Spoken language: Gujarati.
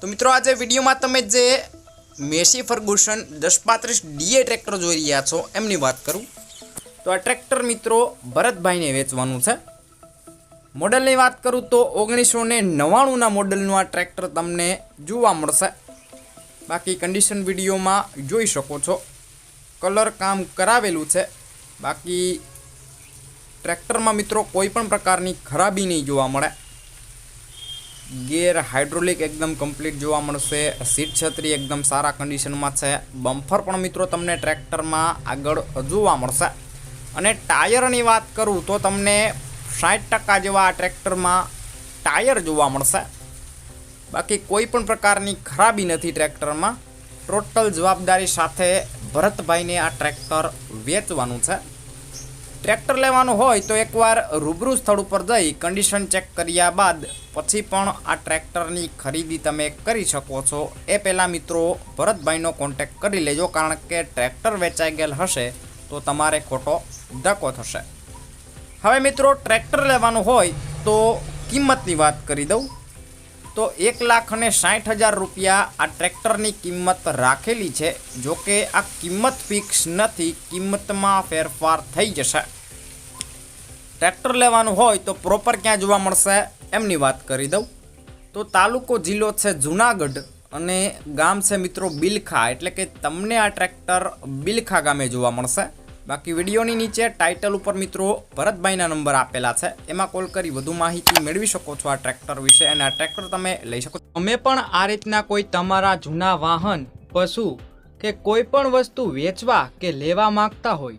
તો મિત્રો, આજે વિડીયોમાં તમે જે મેસી ફર્ગુસન દસ પાંત્રીસ ડીએ ટ્રેક્ટર જોઈ રહ્યા છો, એમની વાત કરું. તો આ ટ્રેક્ટર મિત્રો ભરતભાઈને વેચવાનું છે. મોડલની વાત કરું તો ઓગણીસો ને નવ્વાણુંના મોડલનું આ ટ્રેક્ટર તમને જોવા મળશે. બાકી કન્ડિશન વિડીયોમાં જોઈ શકો છો. કલર કામ કરાવેલું છે. બાકી ટ્રેક્ટરમાં મિત્રો કોઈ પણ પ્રકારની ખરાબી નહીં જોવા મળે. ગેર હાઇડ્રોલિક એકદમ કમ્પ્લીટ જોવા મળશે. સીટ છત્રી એકદમ સારા કન્ડિશનમાં છે. બમ્ફર પણ મિત્રો તમને ટ્રેક્ટરમાં આગળ જોવા મળશે. અને ટાયરની વાત કરું તો તમને સાઠ ટકા જેવા આ ટ્રેક્ટરમાં ટાયર જોવા મળશે. બાકી કોઈ પણ પ્રકારની ખરાબી નથી ટ્રેક્ટરમાં. ટોટલ જવાબદારી સાથે ભરતભાઈને આ ટ્રેક્ટર વેચવાનું છે. ટ્રેક્ટર લેવાનું હોય તો એકવાર રૂબરૂ સ્થળ ઉપર જઈ કન્ડિશન ચેક કર્યા બાદ પછી પણ આ ટ્રેક્ટરની ખરીદી તમે કરી શકો છો. એ પહેલાં મિત્રો ભરતભાઈનો કોન્ટેક કરી લેજો, કારણ કે ટ્રેક્ટર વેચાઈ ગયેલ હશે તો તમારે ખોટો ધક્કો થશે. હવે મિત્રો, ટ્રેક્ટર લેવાનું હોય તો કિંમતની વાત કરી દઉં. તો એક લાખ અને સાઠ હજાર રૂપિયા આ ટ્રેક્ટરની કિંમત રાખેલી છે, જોકે આ કિંમત ફિક્સ નથી, કિંમતમાં ફેરફાર થઈ જશે. ટ્રેક્ટર લેવાનું હોય તો પ્રોપર ક્યાં જોવા મળશે? એમની વાત કરી દઉં. તો તાલુકો જિલ્લો છે જુનાગઢ અને ગામ છે મિત્રો બિલખા. એટલે કે તમને આ ટ્રેક્ટર બિલખા ગામે જોવા મળશે. બાકી વિડીયોની નીચે ટાઇટલ ઉપર મિત્રો ભરતભાઈના નંબર આપેલા છે. એમાં કોલ કરી વધુ માહિતી મેળવી શકો છો આ ટ્રેક્ટર વિશે અને આ ટ્રેક્ટર તમે લઈ શકો તમે પણ આ રીતના કોઈ તમારા જૂના વાહન, પશુ કે કોઈ પણ વસ્તુ વેચવા કે લેવા માંગતા હોય